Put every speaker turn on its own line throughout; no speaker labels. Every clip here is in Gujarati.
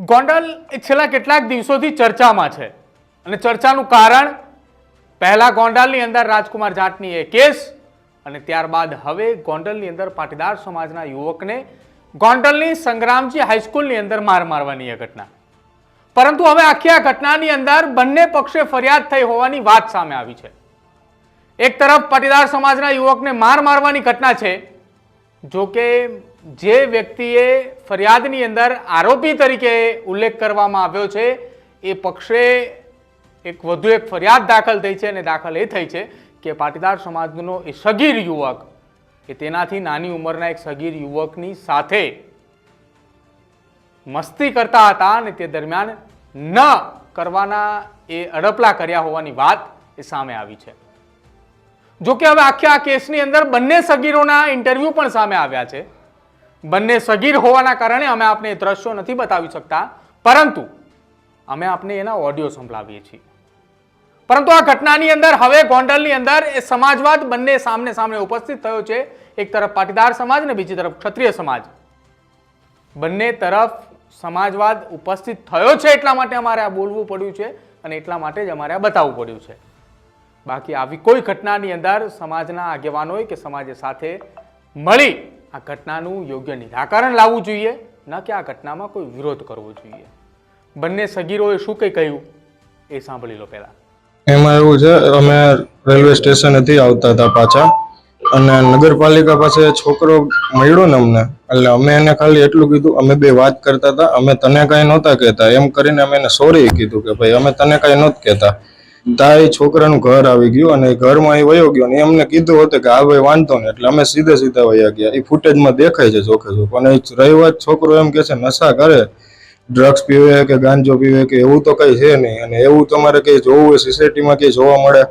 ગોંડલ એ છેલ્લા કેટલાક દિવસોથી ચર્ચામાં છે. અને ચર્ચાનું કારણ, પહેલા ગોંડલની અંદર રાજકુમાર જાટની એ કેસ, અને ત્યારબાદ હવે ગોંડલની અંદર પાટીદાર સમાજના યુવકને ગોંડલની સંગ્રામજી હાઈસ્કૂલની અંદર માર મારવાની એ ઘટના. પરંતુ હવે આખી આ ઘટનાની અંદર બંને પક્ષે ફરિયાદ થઈ હોવાની વાત સામે આવી છે. એક તરફ પાટીદાર સમાજના યુવકને માર મારવાની ઘટના છે જો કે જે વ્યક્તિએ ફરિયાદની અંદર આરોપી તરીકે ઉલ્લેખ કરવામાં આવ્યો છે, એ પક્ષે એક વધુ એક ફરિયાદ દાખલ થઈ છે અને દાખલ એ થઈ છે કે પાટીદાર સમાજનો એ સગીર યુવક કે તેનાથી નાની ઉંમરના એક સગીર યુવકની સાથે મસ્તી કરતા હતા અને તે દરમિયાન ન કરવાના એ અડપલા કર્યા હોવાની વાત એ સામે આવી છે. જો કે હવે આખી આ કેસની અંદર બંને સગીરોના ઇન્ટરવ્યૂ પણ સામે આવ્યા છે. બંને સગીર હોવાના કારણે અમે આપને એ દ્રશ્યો નથી બતાવી શકતા. પરંતુ અમે આપને એના ઓડિયો સંભળાવીએ છીએ. પરંતુ આ ઘટનાની અંદર, હવે ગોંડલની અંદર એ સમાજવાદ બંને સામને સામે ઉપસ્થિત થયો છે. એક તરફ પાટીદાર સમાજ ને બીજી તરફ ક્ષત્રિય સમાજ. બંને તરફ સમાજવાદ ઉપસ્થિત થયો છે એટલા માટે અમારે આ બોલવું પડ્યું છે અને એટલા માટે જ અમારે આ બતાવવું પડ્યું છે. બાકી આવી કોઈ ઘટનાની અંદર સમાજના આગેવાનોએ કે સમાજે સાથે મળી આ ઘટનાનું યોગ્ય નિરાકરણ લાવવું જોઈએ, ન કે આ ઘટનામાં કોઈ વિરોધ કરવો જોઈએ. બંને સગીરોએ શું કંઈ કહ્યું? એ સાંભળી લો પહેલાં.
એમાં એવું છે, અમે રેલવે સ્ટેશનેથી આવતા હતા પાછા અને નગરપાલિકા પાસે છોકરો મળ્યો ને અમને, એટલે અમે એને ખાલી એટલું કીધું, અમે બે વાત કરતા હતા, અમે તને કાંઈ નહોતા કહેતા, એમ કરીને અમે એને સોરી કીધું કે ભાઈ, અમે તને કાંઈ નહોત કહેતા. તા એ છોકરાનું ઘર આવી ગયું અને ઘરમાં એ વયો ગયો અને એમને કીધું હતું કે આ ભાઈ વાંધો ને એટલે અમે સીધે સીધા વયા ગયા. એ ફૂટેજમાં દેખાય છે ચોખે ચોખ. અને એ રહી વાત છોકરો એમ કે છે નશા કરે. ડ્રગ્સ પીવે કે ગાંજો પીવે કે એવું તો કઈ છે નહીં. અને એવું તમારે કઈ જોવું હોય સોસાયટીમાં કઈ જોવા મળે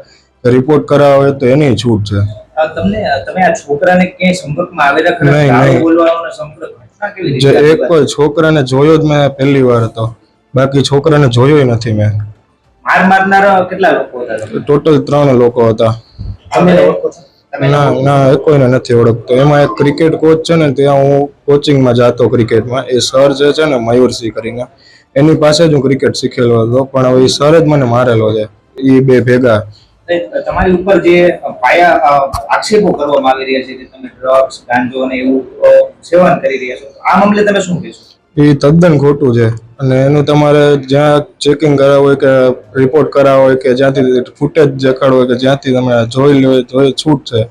રિપોર્ટ કરાવે તો એની છૂટ છે.
આ તમને તમે આ છોકરાને ક્યાંય સંપર્કમાં આવેલા ખરા?
નહીં,
આવું
નહીં.
બોલવાનો ને સંપર્ક
જે એક કોઈ છોકરાને જોયો જ મેં પહેલી વાર હતો બાકી છોકરાને જોયો નથી મેં.
માર મારનારા કેટલા લોકો હતા
ટોટલ ત્રણ લોકો હતા.
તમે
ના ના કોઈને નથી ઓળખતો. એમાં એક ક્રિકેટ કોચ છે ને ત્યાં હું કોચિંગમાં જતો ક્રિકેટમાં એ સર જે છે ને મયુરસિંહ કરીને. એની પાસે જ હું ક્રિકેટ શીખેલો હતો પણ હવે એ સર જ મને મારેલો છે. એ બે ભેગા.
તમારી ઉપર જે પાયા આક્ષેપો કરવામાં આવી રહ્યા છે કે તમે ડ્રગ્સ ગાંજો અને એવું સેવન કરી રહ્યા છો આ મામલે તમે શું કહેશો?
એ તદ્દન ખોટું છે. અને એનું તમારે જ્યાં ચેકિંગ કરાવવું હોય કે રિપોર્ટ કરાવવો હોય કે જ્યાંથી ફૂટેજ દેખાડવો હોય કે જ્યાંથી તમે જોઈ લો જોઈ છૂટ છે.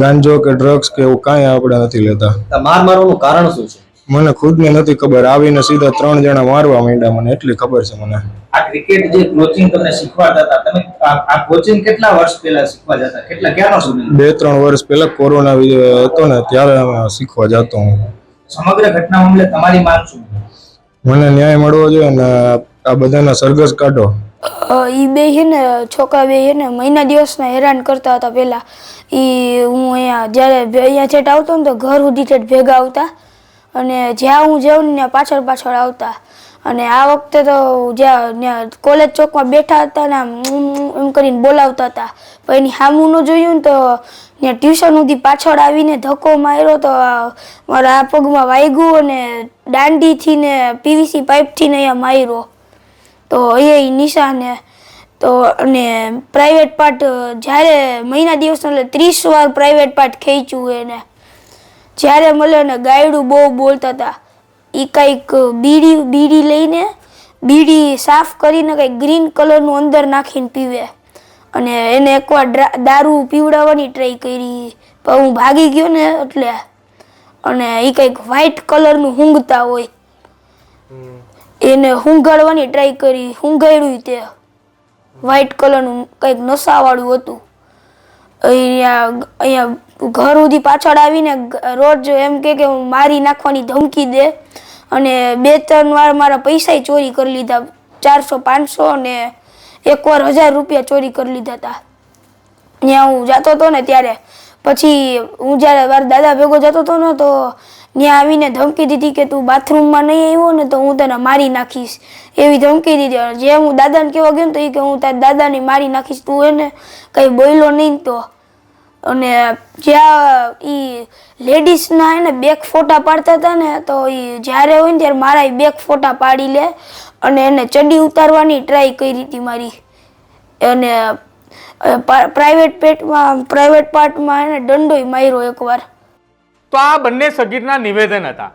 ગાંજો કે ડ્રગ્સ કે એવું કાંઈ આપણે નથી લેતા.
માર મારવાનું કારણ શું છે?
મને ખુદને નથી ખબર. આવીને સીધા ત્રણ જણા મારવા માંડ્યા મને એટલી ખબર છે મને.
આ ક્રિકેટ જે કોચિંગ તમને શીખવાડતા હતા તમે આ કોચિંગ કેટલા વર્ષ પહેલા શીખવા જતા? કેટલા ક્યાંનો સુધી
બે ત્રણ વર્ષ પહેલા કોરોના હતો ને ત્યારે અમે શીખવા જતો હું.
સમગ્ર ઘટના મામલે તમારી માંગ શું?
મને ન્યાય મળવો જોઈએ ને આ બધાના સરઘસ કાઢો.
એ બે છે ને, છોકરા બે છે ને, મહિના દિવસના હેરાન કરતા હતા પહેલાં. એ હું અહીંયા, જ્યારે અહીંયા છેટ આવતો ને તો ઘર સુધી છેટ ભેગા આવતા. અને જ્યાં હું જાઉં ને ત્યાં પાછળ પાછળ આવતા. અને આ વખતે તો જ્યાં, ત્યાં કોલેજ ચોકમાં બેઠા હતા ને આમ એમ કરીને બોલાવતા હતા. પણ એની સામું ન જોયું ને તો ત્યાં ટ્યુશન સુધી પાછળ આવીને ધક્કો માર્યો તો મારા આ પગમાં વાગ્યું અને દાંડીથી ને પીવીસી પાઇપથી ને અહીંયા માર્યો. તો એ નિશાને તો અને પ્રાઇવેટ પાર્ટ જ્યારે મહિના દિવસ એટલે ત્રીસ વાર પ્રાઇવેટ પાર્ટ ખેંચ્યું એને. જ્યારે મળે ને ગાયડું બહુ બોલતા હતા. એ કંઈક બીડી બીડી લઈને બીડી સાફ કરીને કંઈક ગ્રીન કલરનું અંદર નાખીને પીવે. અને એને એકવાર દારૂ પીવડાવવાની ટ્રાય કરી. પણ હું ભાગી ગયો ને એટલે. અને એ કંઈક વ્હાઈટ કલરનું હુંગતા હોય. એને હુંઘાડવાની ટ્રાય કરી. હુંઘાડ્યું તે. વ્હાઈટ કલરનું કંઈક નશાવાળું હતું. અહીંયા અહીંયા ઘર સુધી પાછળ આવીને રોજ એમ કે કે હું મારી નાખવાની ધમકી દે. અને બે ત્રણ વાર મારા પૈસા ચોરી કરી લીધા. ચારસો, પાંચસો અને એકવાર હજાર રૂપિયા ચોરી કરી લીધા હતા ત્યાં હું જતો હતો ને ત્યારે. પછી હું જ્યારે મારા દાદા ભેગો જતો હતો ને તો ત્યાં આવીને ધમકી દીધી કે તું બાથરૂમમાં નહીં આવ્યો ને તો હું તને મારી નાખીશ. એવી ધમકી દીધી. જે હું દાદાને કહેવા ગયો ને તો એ કે હું તારા દાદાને મારી નાખીશ. તું એને કંઈ બોલ્યો નહીં તો. અને જ્યાં એ લેડીઝના એને બેક ફોટા પાડતા હતા ને, તો એ જ્યારે હોય ને ત્યારે મારા બેક ફોટા પાડી લે અને એને ચડી ઉતારવાની ટ્રાય કરી હતી મારી. અને પ્રાઇવેટ પેટમાં પ્રાઇવેટ પાર્ટમાં એને દંડોય માર્યો એકવાર.
તો આ બંને સગીરના નિવેદન હતા.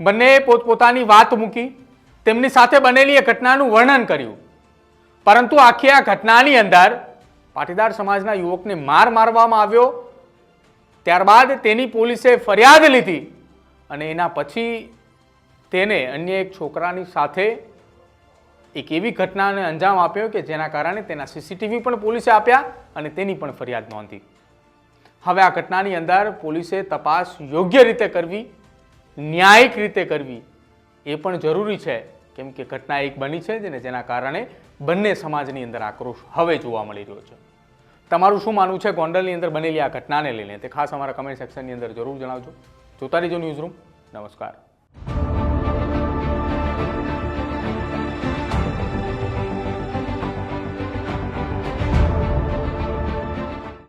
બંને પોતપોતાની વાત મૂકી, તેમની સાથે બનેલી એ ઘટનાનું વર્ણન કર્યું. પરંતુ આખી આ ઘટનાની અંદર પાટીદાર સમાજના યુવકને માર મારવામાં આવ્યો. ત્યારબાદ તેની પોલીસે ફરિયાદ લીધી અને એના પછી તેને અન્ય એક છોકરાની સાથે એક એવી ઘટનાને અંજામ આપ્યો કે જેના કારણે તેના સીસીટીવી પણ પોલીસે આપ્યા અને તેની પણ ફરિયાદ નોંધી. હવે આ ઘટનાની અંદર પોલીસે તપાસ યોગ્ય રીતે કરવી, ન્યાયિક રીતે કરવી એ પણ જરૂરી છે. કેમ કે ઘટના એક બની છે જેને જેના કારણે બંને સમાજની અંદર આક્રોશ હવે જોવા મળી રહ્યો છે. તમારું શું માનવું છે ગોંડલની અંદર બનેલી આ ઘટનાને લઈને? તે ખાસ અમારા કમેન્ટ સેક્શનની અંદર જરૂર જણાવજો. જોતા રહેજો ન્યૂઝ રૂમ નમસ્કાર.